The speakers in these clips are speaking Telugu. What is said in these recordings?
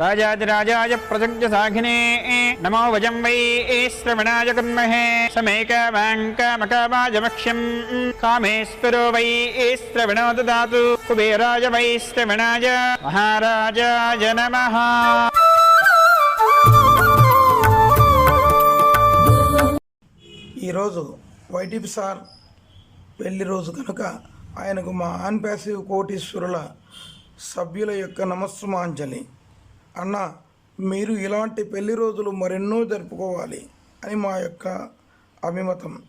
రాజాదిరాజాయ ప్రజజ్ఞ సాఘినే నమో వజం వై శ్రవణాయ కుర్మహే సమేకమాంకమకమాజమక్ష్యం కామేశ్వరో వై శ్రవణో దాతు కుబేరాయ వై శ్రవణాయ మహారాజాయ నమ. ఈరోజు వైటిపి సార్ పెళ్ళి రోజు కనుక ఆయనకు మా ఆన్ ప్యాసివ్ కోటీశ్వరుల సభ్యుల యొక్క నమస్సుమాంజలి. అన్న మీరు ఇలాంటి పెళ్ళి రోజులు మరెన్నో జరుపుకోవాలి అని మా యొక్క అభిమతం.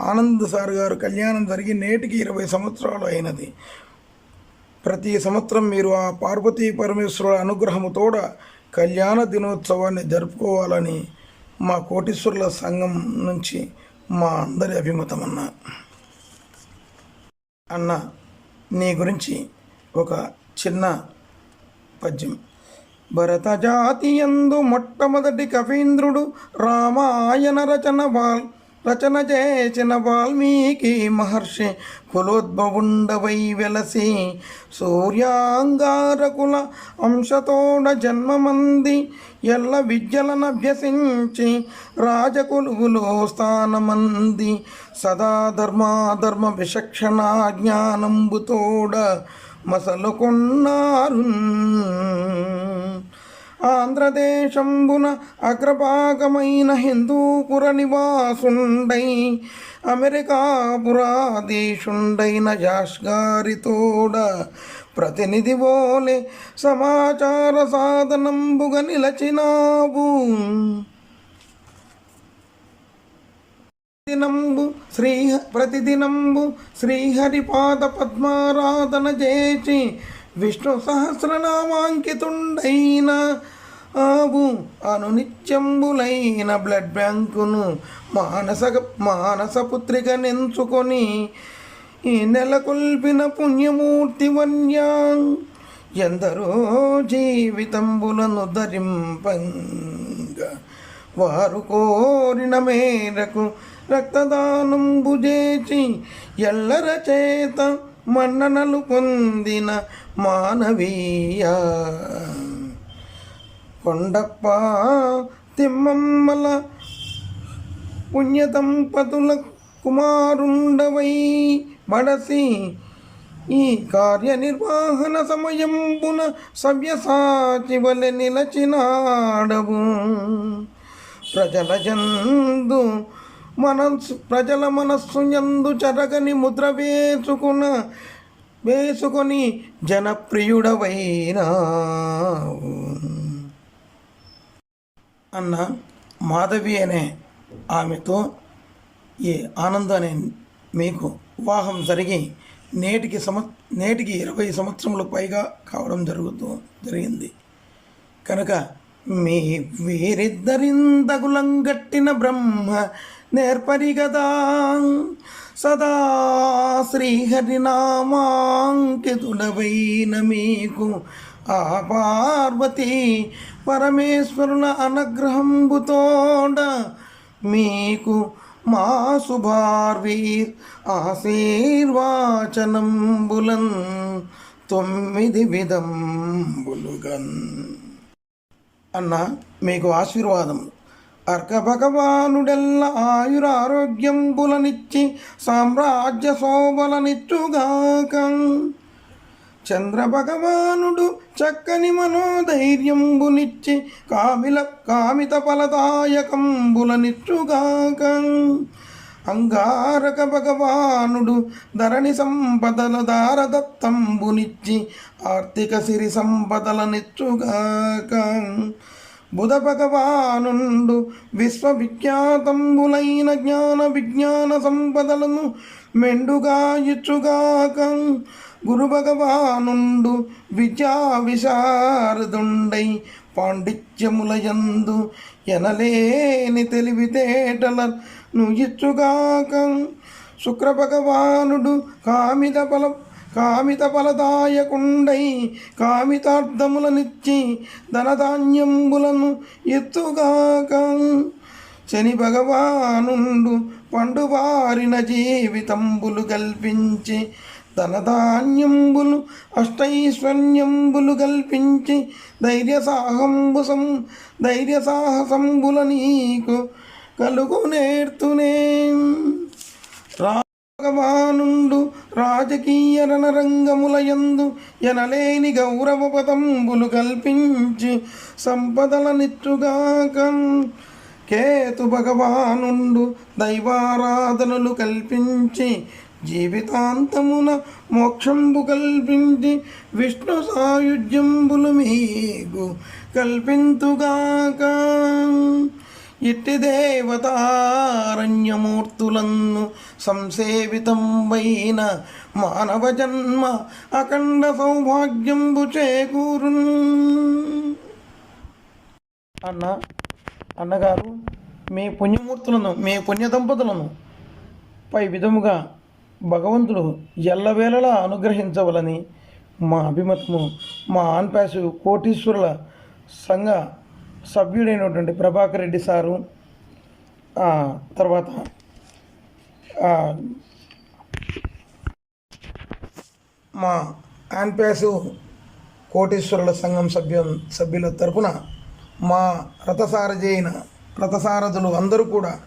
ఆనంద్ సార్ గారు కళ్యాణం జరిగి నేటికి ఇరవై సంవత్సరాలు అయినది. ప్రతి సంవత్సరం మీరు ఆ పార్వతీ పరమేశ్వరుల అనుగ్రహముతోడ కళ్యాణ దినోత్సవాన్ని జరుపుకోవాలని మా కోటీశ్వరుల సంఘం నుంచి మా అందరి అభిమతం అన్న. అన్న నీ గురించి ఒక చిన్న పద్యం. భరత జాతియందు మొట్టమొదటి కవీంద్రుడు రామాయణ రచన వాల్ రచన చేసిన వాల్మీకి మహర్షి కులోద్భవుండవై వెలసి సూర్యాంగారకుల అంశతోడ జన్మమంది ఎల్ల విద్యలనభ్యసించి రాజకులుగులో స్థానమంది సదా ధర్మాధర్మ విచక్షణ జ్ఞానంబుతోడ మసలుకొన్నారు ఆంధ్రదేశంబున అగ్రభాగమైన హిందూపుర నివాసుండై అమెరికా పురాధీశుండైన యాష్గారితోడ ప్రతినిధి బోలే సమాచార సాధనంబుగ నిలచినావు. దినంబు శ్రీ ప్రతిదినంబు శ్రీహరిపాద పద్మారాధన చేసి విష్ణు సహస్రనామాంకితుండైన ఆవు అనునిత్యంబులైన బ్లడ్ బ్యాంకును మానస మానసపుత్రిక నెంచుకొని ఈ నెలకొల్పిన పుణ్యమూర్తి వన్యాం. ఎందరో జీవితంబులను ధరింపంగా వారు కోరిన మేరకు రక్తదానంబు చేసి ఎల్లర చేత మన్ననలు పొందిన మానవీయ. కొండప్ప తిమ్మమ్మల పుణ్యదంపతుల కుమారుండవై మడసి ఈ కార్యనిర్వహణ సమయంబున సవ్యసాచి వలె నిలచినాడవు. ప్రజల జందు మనస్సు ప్రజల మనస్సు యందు చరగని ముద్ర వేసుకున్న వేసుకొని జనప్రియుడవైనా అన్న మాధవి అనే ఆమెతో ఈ ఆనంద అనే మీకు వివాహం జరిగి నేటికి సమ నేటికి ఇరవై సంవత్సరములు పైగా కావడం జరుగుతూ జరిగింది. కనుక మీ వీరిద్దరిందగులం గట్టిన బ్రహ్మ నేర్పరి కదా సదా శ్రీహరినామాంకితుడవైన మీకు ఆ పార్వతి పరమేశ్వరుల అనుగ్రహంబుతోడ మీకు మా శుభార్వీర్ ఆశీర్వాచనంబులన్ తొమ్మిది విధంబులుగన్. అన్న మీకు ఆశీర్వాదం అర్క భగవానుడెల్ల ఆయురారోగ్యంబులనిచ్చి సామ్రాజ్య శోభలనిచ్చుగాక. చంద్రభగవానుడు చక్కని మనోధైర్యంబునిచ్చి కామిల కామిత ఫలదాయకంబులనిచ్చుగాక అంగారక భగవానుడు ధరణి సంపదల దారదత్తంబునిచ్చి ఆర్థిక సిరి సంపదలనిచ్చుగాక బుధ భగవానుండు విశ్వవిఖ్యాతంబులైన జ్ఞాన విజ్ఞాన సంపదలను మెండుగా ఇచ్చుగాక గురు భగవానుండు విద్యా విశారదుండై పాండిత్యములయందు ఎనలేని తెలివితేటలను ఇచ్చుగాక శుక్ర భగవానుడు కామిత ఫల కామిత ఫలదాయకుండై కామితార్థములనిచ్చి ధనధాన్యంబులను ఎత్తుగాక. శని భగవానుండు పండువారిన జీవితంబులు కల్పించి ధనధాన్యంబులు అష్టైశ్వర్యంబులు కల్పించి ధైర్య సాహంబు సం ధైర్య సాహసంబుల నీకు కలుగు నేర్తునే భగవానుండు రాజకీయ రణరంగములయందు ఎనలేని గౌరవ పదంబులు కల్పించి సంపదల నిత్రుగాక కేతు భగవానుండు దైవారాధనలు కల్పించి జీవితాంతమున మోక్షంబు కల్పించి విష్ణు సాయుధ్యంబులు మీకు కల్పింతుగాక. ఇట్టి దేవతారణ్యమూర్తులను సంసేవితంబైన మానవ జన్మ అఖండ సౌభాగ్యంబు చేకూరు అన్న అన్నగారు మీ పుణ్యమూర్తులను మీ పుణ్య దంపతులను పై విధముగా భగవంతుడు ఎల్లవేళలా అనుగ్రహించవలని మా అభిమతము మా ఆన్పాసు కోటీశ్వరుల సంఘ సభ్యుడైనటువంటి ప్రభాకర్ రెడ్డి సారు. తర్వాత మా ఆన్పాసు కోటీశ్వరుల సంఘం సభ్యం సభ్యుల తరపున మా రథసారథి అయిన రథసారథులు అందరూ కూడా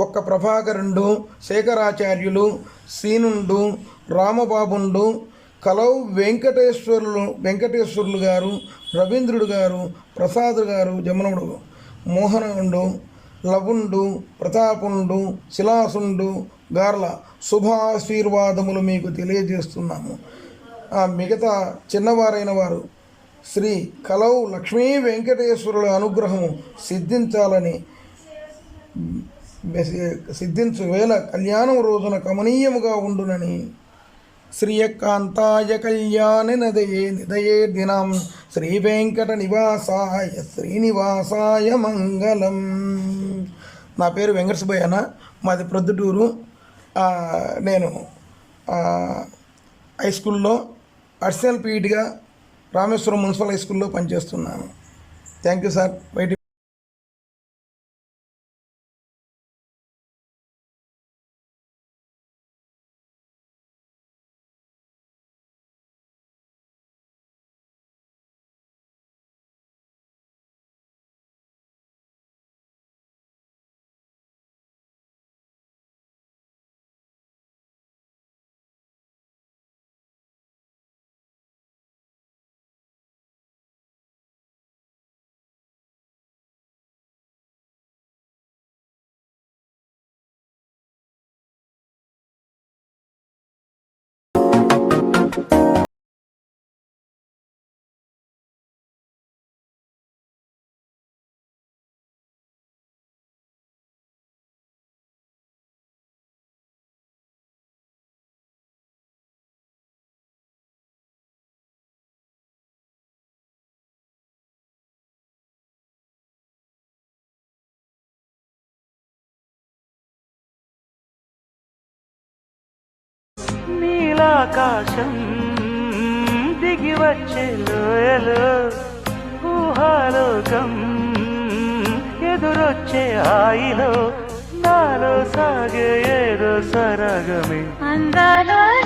ఒక్క ప్రభాకరుండు శేఖరాచార్యులు సీనుండు రామబాబుండు కలౌ వెంకటేశ్వరులు వెంకటేశ్వరులు గారు రవీంద్రుడు గారు ప్రసాద్ గారు జమనుడు మోహనుండు లవుండు ప్రతాపుండు శిలాసుండు గార్ల శుభాశీర్వాదములు మీకు తెలియజేస్తున్నాము. ఆ మిగతా చిన్నవారైన వారు శ్రీ కలౌ లక్ష్మీ వెంకటేశ్వరుల అనుగ్రహము సిద్ధించాలని సిద్ధించు వేళ కళ్యాణం రోజున కమనీయముగా ఉండునని శ్రీయకాంతాయ కళ్యాణ నదయే నిదయే దినం. శ్రీ వెంకట నివాసాయ శ్రీనివాసాయ మంగళం. నా పేరు వెంకట సుబ్బయ్యన మాది ప్రొద్దుటూరు. నేను హై స్కూల్లో అడిషనల్ పీఈటీగా రామేశ్వరం మున్సిపల్ హై స్కూల్లో పనిచేస్తున్నాను. Thank you sir. బయట ఆకాశం దిగి వచ్చే లోయలో ఊహాలోకం ఎదురొచ్చే హాయిలో నాలో సాగే ఏదో సరగమే. అందాలలో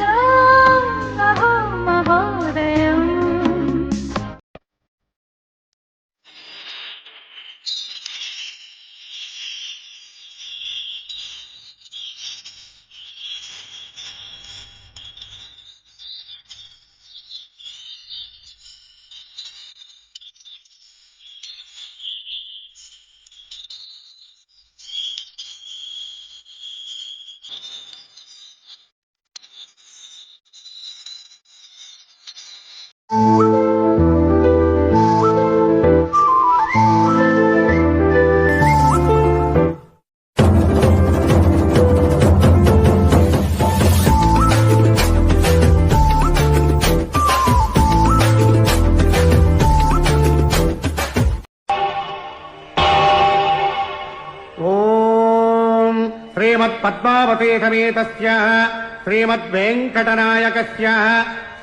శ్రీమత్పద్మావతే సమేతస్య శ్రీమద్వేంకటనాయకస్య.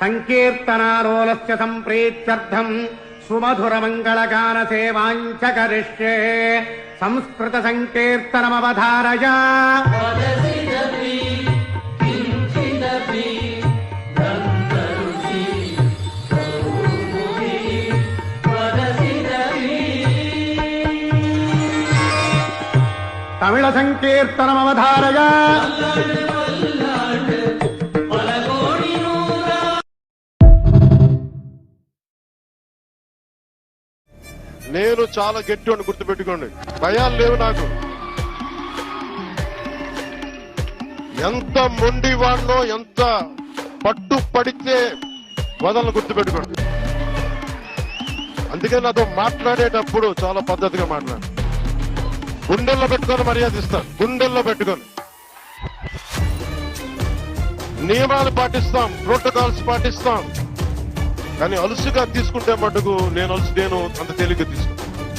సంకీర్తనారోలస్య సంప్రీత్యర్థం. సుమధురమంగళగాన సేవాంచ కరిష్యే సంస్కృత సంకీర్తనమవధారయ తమిళ సంకీర్తనమవధారయ నేను చాలా గట్టి అని గుర్తుపెట్టుకోండి. భయాలు లేవు నాకు. ఎంత మొండి వాడినో ఎంత పట్టు పడితే వదలను గుర్తుపెట్టుకోండి. అందుకే నాతో మాట్లాడేటప్పుడు చాలా పద్ధతిగా మాట్లాడు గుండెల్లో పెట్టుకొని మర్యాద ఇస్తాను గుండెల్లో పెట్టుకొని. నియమాలు పాటిస్తాం ప్రోటోకాల్స్ పాటిస్తాం. కానీ అలుసుగా తీసుకుంటే మటుకు నేను అలుసు నేను అంత తేలిగ్గా తీసుకుంటాను